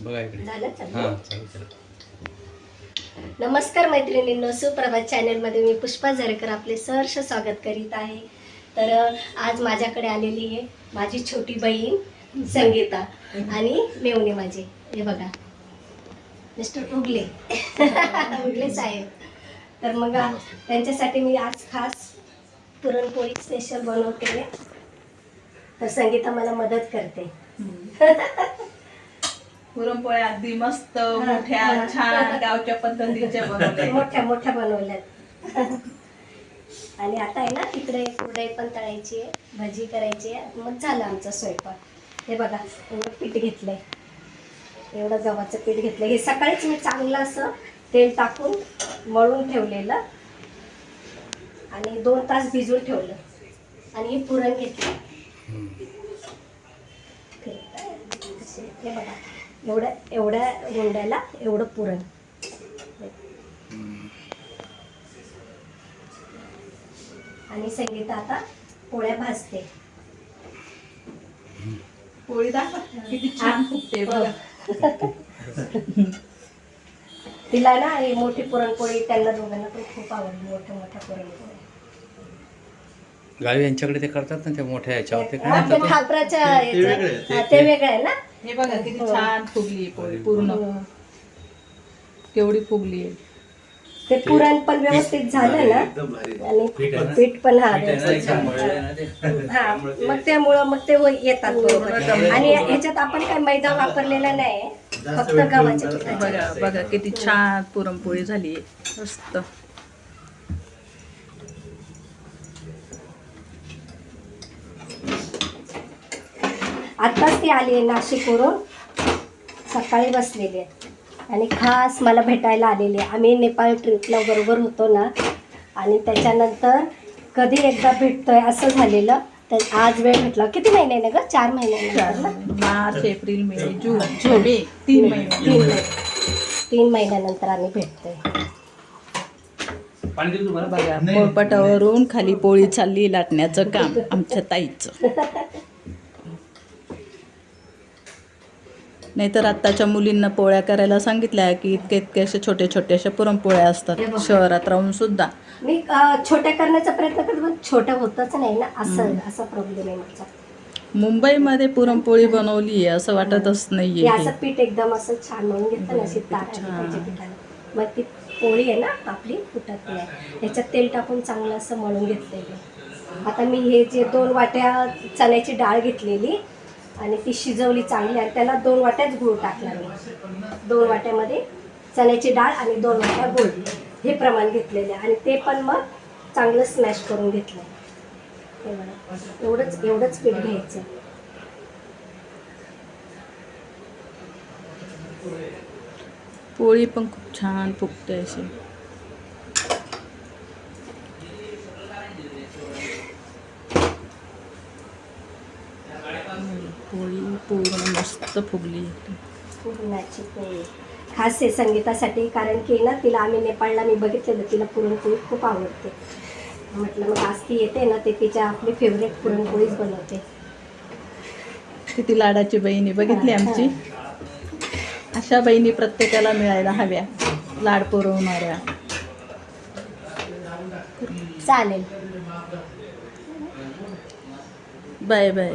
बघा इकडे. झालं चालू हां चालू चालू नमस्कार मैत्रिणींनो सुप्रभात चॅनलमध्ये मी पुष्पा झरेकर आपले सहर्ष स्वागत करीत आहे. तर आज माझ्याकडे आलेली आहे माझी छोटी बहीण संगीता आणि मेवणी माझी. हे बघा. मिस्टर उगले. उगले साहेब. तर मग त्यांच्यासाठी मी आज खास पुरणपोळी स्पेशल बनवते. तर संगीता मला मदत करते. पुरणपोळ्या अगदी मस्त मोठ्या. छान गावच्या पद्धतीच्या बनवल्या. मोठ्या मोठ्या बनवल्यात. आणि आता आहे ना तिकडे कुरडई पण तळायची आहे भजी करायची आहे. मग झालं आमचा स्वयंपाक. हे बघा एवढं पीठ घेतलंय. एवढं गव्हाचं पीठ घेतलं हे सकाळीच मी चांगलं असं तेल टाकून मळून ठेवलेलं आणि दोन तास भिजून ठेवलं. आणि हे पुरण घेतलं. हे बघा. एवढ्या एवढ्या गुंड्याला एवढं पुरण. आणि संगीता आता पोळ्या भाजते. पोळी दाखवा किती छान फुगते बघा. तिला ना ही मोठी पुरणपोळी त्यांना दोघांना पण खूप आवडली मोठ्या मोठ्या पुरणपोळी गावी यांच्याकडे ते करतात ना ते मोठ्या याच्यावर ते काय हा, म्हणतात खापराच्या ते- ते वेगळं आहे. याचं- ते- हा, ते वेगळं आहे ना? हे बघा किती हो. छान फुगली पोळी पूर्ण. केवढी फुगली आहे ते पुरण पण व्यवस्थित झालं ना? आणि पीठ पण हा व्यवस्थित झालं. हा मग त्यामुळं मग ते व- येतात बरोबर. आणि ह्याच्यात आपण काय मैदा वापरलेला नाही फक्त गव्हाच्या पिठाचे बघा बघा किती छान पुरणपोळी झाली मस्त. आत्ताच ती आली आहे नाशिकवरून सकाळी बसलेली. आहे आणि खास मला भेटायला आलेली. आहे आम्ही नेपाळ ट्रिपला बरोबर होतो ना. आणि त्याच्यानंतर कधी एकदा भेटतोय असं झालेलं. तर आज वेळ भेटला. किती महिने ना ग? चार महिन्यानंतर ना मार्च एप्रिल मे जून. जून मे तीन महिने. तीन महिने. तीन महिन्यानंतर आम्ही भेटतोय. बघा पोळपाटावरून खाली पोळी चालली लाटण्याचं काम आमच्या ताईचं. नाहीतर आत्ताच्या मुलींना पोळ्या करायला सांगितल्या की इतके इतके असे छोटे छोटे असे पुरणपोळ्या असतात. शहरात राहून सुद्धा. मी छोट्या करण्याचा प्रयत्न करते पण छोटं होतच नाही ना. असं असा प्रॉब्लेम आहे माझा. मुंबईमध्ये पुरणपोळी बनवली आहे असं वाटतच नाहीये असं पीठ एकदम असं छान म्हणून घेतलं ना अशी मग ती पोळी आहे ना आपली फुटत नाही. ह्याच्यात तेल टाकून चांगलं असं मळून घेतलेलं आता मी हे जे दोन वाट्या चण्याची डाळ घेतलेली आणि ती शिजवली चांगली आणि त्याला दोन वाट्याच गूळ टाकला मी. दोन वाट्यामध्ये चण्याची डाळ आणि दोन वाट्या गूळ हे प्रमाण घेतलेले आणि ते पण मग चांगलं स्मॅश करून घेतलं. एवढं एवढंच एवढंच पीठ घ्यायचं. पोळी पण खूप छान फुगते अशी. पोळी पूर्ण मस्त फुगली पुरणाची पोळी. खास आहे संगीतासाठी कारण की ना तिला आम्ही नेपाळला मी बघितलेलं तिला पुरणपोळी खूप आवडते. म्हटलं मग आज ती येते ना ते तिच्या आपली फेवरेट पुरणपोळीच बनवते. किती लाडाची बहिणी बघितली आमची. अशा बहिणी प्रत्येकाला मिळायला हव्या लाड पुरवणाऱ्या. चालेल. Bye bye.